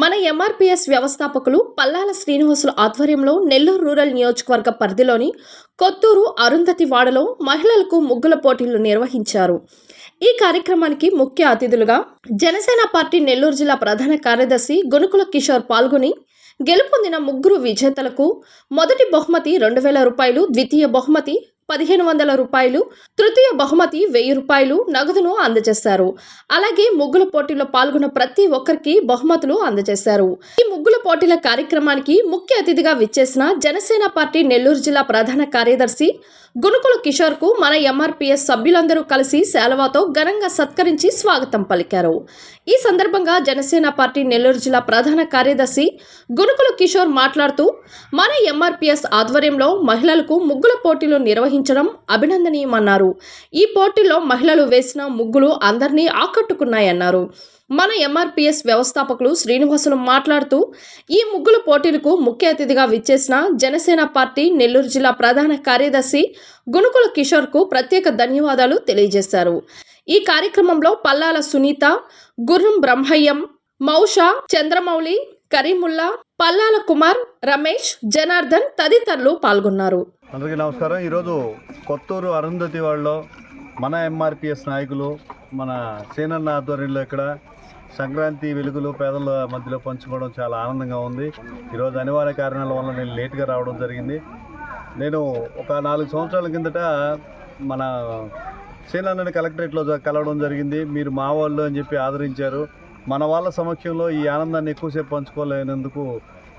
మన ఎంఆర్పీఎస్ వ్యవస్థాపకులు పల్లాల శ్రీనివాసుల ఆధ్వర్యంలో నెల్లూరు రూరల్ నియోజకవర్గ పరిధిలోని కొత్తూరు అరుంధతి వాడలో మహిళలకు ముగ్గుల పోటీలు నిర్వహించారు. ఈ కార్యక్రమానికి ముఖ్య అతిథులుగా జనసేన పార్టీ నెల్లూరు జిల్లా ప్రధాన కార్యదర్శి గునుకుల కిషోర్ పాల్గొని గెలుపొందిన ముగ్గురు విజేతలకు మొదటి బహుమతి రెండు వేల రూపాయలు ద్వితీయ బహుమతి పదిహేను వందల రూపాయలు తృతీయ బహుమతి వెయ్యి రూపాయలు నగదును అందజేశారు. అలాగే ముగ్గుల పోటీలో పాల్గొన్న ప్రతి ఒక్కరికి బహుమతులు అందజేశారు. ఈ ముగ్గుల పోటీల కార్యక్రమానికి ముఖ్య అతిథిగా విచ్చేసిన జనసేన పార్టీ నెల్లూరు జిల్లా ప్రధాన కార్యదర్శి గునుకుల కిషోర్కు మన ఎంఆర్పీఎస్ సభ్యులందరూ కలిసి శాలవాతో ఘనంగా సత్కరించి స్వాగతం పలికారు. ఈ సందర్భంగా జనసేన పార్టీ నెల్లూరు జిల్లా ప్రధాన కార్యదర్శి గునుకుల కిషోర్ మాట్లాడుతూ మన ఎంఆర్పీఎస్ ఆధ్వర్యంలో మహిళలకు ముగ్గుల పోటీలు నిర్వహించడం అభినందనీయమన్నారు. ఈ పోటీలో మహిళలు వేసిన ముగ్గులు అందరినీ ఆకట్టుకున్నాయన్నారు. మన ఎంఆర్పిఎస్ వ్యవస్థాపకులు శ్రీనివాసులు మాట్లాడుతూ ఈ ముగ్గుల పోటీలకు ముఖ్య అతిథిగా విచ్చేసిన జనసేన పార్టీ నెల్లూరు జిల్లా ప్రధాన కార్యదర్శి గునుకుల కిషోర్కు ప్రత్యేక ధన్యవాదాలు తెలియజేశారు. ఈ కార్యక్రమంలో పల్లాల సునీత గుర్రం బ్రహ్మయ్యం మౌషా చంద్రమౌళి కరీముల్లా పల్లాల కుమార్ రమేష్ జనార్దన్ తదితరులు పాల్గొన్నారు. అందరికీ నమస్కారం. ఈరోజు కొత్తూరు అరుంధతి వాళ్ళలో మన ఎంఆర్పిఎస్ నాయకులు మన సేనన్న ఆధ్వర్యంలో ఇక్కడ సంక్రాంతి వెలుగులు పేదల మధ్యలో పంచుకోవడం చాలా ఆనందంగా ఉంది. ఈరోజు అనివార్య కారణాల వల్ల నేను లేట్గా రావడం జరిగింది. నేను ఒక నాలుగు సంవత్సరాల కిందట మన సేనన్నని కలెక్టరేట్లో కలవడం జరిగింది. మీరు మా వాళ్ళు అని చెప్పి ఆదరించారు. మన వాళ్ళ సమక్షంలో ఈ ఆనందాన్ని ఎక్కువసేపు పంచుకోలేనందుకు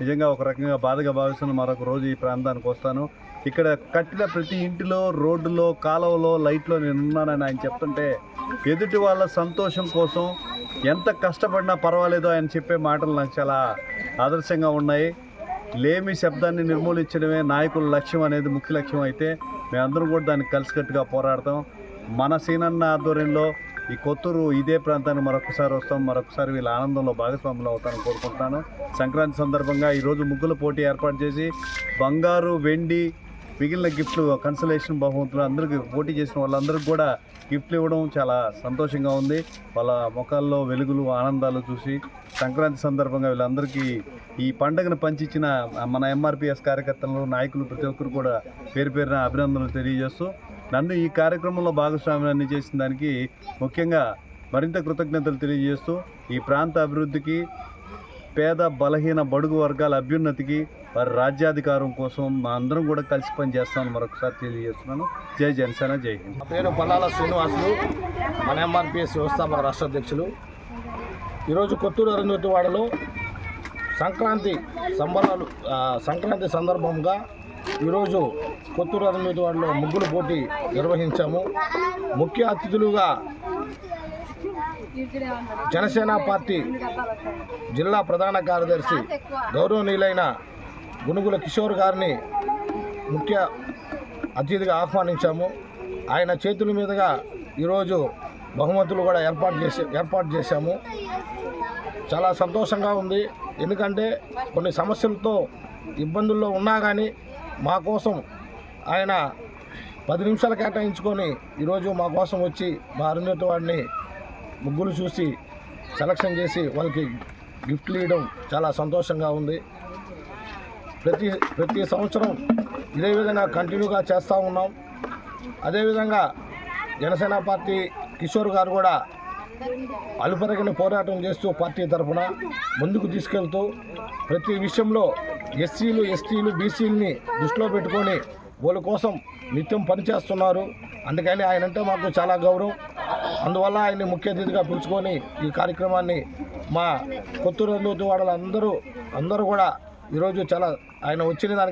నిజంగా ఒక రకంగా బాధగా భావిస్తున్న మరొక రోజు ఈ ప్రాంతానికి వస్తాను. ఇక్కడ కట్టిన ప్రతి ఇంటిలో రోడ్డులో కాలువలో లైట్లో నేను ఉన్నానని ఆయన చెప్తుంటే ఎదుటి వాళ్ళ సంతోషం కోసం ఎంత కష్టపడినా పర్వాలేదు ఆయన చెప్పే మాటలు నాకు చాలా ఆదర్శంగా ఉన్నాయి. లేమి శబ్దాన్ని నిర్మూలించడమే నాయకుల లక్ష్యం అనేది ముఖ్య లక్ష్యం అయితే మేమందరం కూడా దానికి కలిసికట్టుగా పోరాడతాం. మన సీనన్న ఆధ్వర్యంలో ఈ కొత్తూరు ఇదే ప్రాంతానికి మరొకసారి వస్తాం. మరొకసారి వీళ్ళ ఆనందంలో భాగస్వాములు అవుతాను కోరుకుంటున్నాను. సంక్రాంతి సందర్భంగా ఈరోజు ముగ్గుల పోటీ ఏర్పాటు చేసి బంగారు వెండి మిగిలిన గిఫ్ట్లు కన్సలేషన్ బహుమతులు అందరికీ పోటీ చేసిన వాళ్ళందరికీ కూడా గిఫ్ట్లు ఇవ్వడం చాలా సంతోషంగా ఉంది. వాళ్ళ ముఖాల్లో వెలుగులు ఆనందాలు చూసి సంక్రాంతి సందర్భంగా వీళ్ళందరికీ ఈ పండుగను పంచిచ్చిన మన ఎంఆర్పిఎస్ కార్యకర్తలు నాయకులు ప్రతి ఒక్కరు కూడా పేరు పేరున అభినందనలు తెలియజేస్తూ నన్ను ఈ కార్యక్రమంలో భాగస్వామ్యాన్ని చేసిన దానికి ముఖ్యంగా మరింత కృతజ్ఞతలు తెలియజేస్తూ ఈ ప్రాంత అభివృద్ధికి పేద బలహీన బడుగు వర్గాల అభ్యున్నతికి వారి రాజ్యాధికారం కోసం మా అందరం కూడా కలిసి పనిచేస్తామని మరొకసారి తెలియజేస్తున్నాను. జై జనసేన జై హింద్. నా పేరు పల్లాల శ్రీనివాసులు. మన ఎంఆర్పిఎస్ వ్యవస్థాపక రాష్ట్ర అధ్యక్షులు. ఈరోజు కొత్తూరు అరుంధతివాడలో సంక్రాంతి సంబరాలు సంక్రాంతి సందర్భంగా ఈరోజు కొత్తూరు అరుంధతివాడలో ముగ్గులు పోటీ నిర్వహించాము. ముఖ్య అతిథులుగా జనసేన పార్టీ జిల్లా ప్రధాన కార్యదర్శి గౌరవనీయులైన గునుగుల కిషోర్ గారిని ముఖ్య అతిథిగా ఆహ్వానించాము. ఆయన చేతుల మీదుగా ఈరోజు బహుమతులు కూడా ఏర్పాటు చేసి ఏర్పాటు చేశాము. చాలా సంతోషంగా ఉంది. ఎందుకంటే కొన్ని సమస్యలతో ఇబ్బందుల్లో ఉన్నా కానీ మా కోసం ఆయన పది నిమిషాలు కేటాయించుకొని ఈరోజు మా కోసం వచ్చి మా అరుణ్యత వాడిని ముగ్గులు చూసి సెలక్షన్ చేసి వాళ్ళకి గిఫ్ట్లు ఇవ్వడం చాలా సంతోషంగా ఉంది. ప్రతి ప్రతి సంవత్సరం ఇదే విధంగా కంటిన్యూగా చేస్తూ ఉన్నాం. అదేవిధంగా జనసేన పార్టీ కిషోర్ గారు కూడా అలుపరగని పోరాటం చేస్తూ పార్టీ తరఫున ముందుకు తీసుకెళ్తూ ప్రతి విషయంలో ఎస్సీలు ఎస్టీలు బీసీలని దృష్టిలో పెట్టుకొని వాళ్ళ కోసం నిత్యం పనిచేస్తున్నారు. అందుకని ఆయన అంటే మాకు చాలా గౌరవం. అందువల్ల ఆయన్ని ముఖ్య అతిథిగా పిలుచుకొని ఈ కార్యక్రమాన్ని మా కొత్తూరు వాడలు అందరూ అందరూ కూడా ఈరోజు చాలా ఆయన వచ్చిన దానికి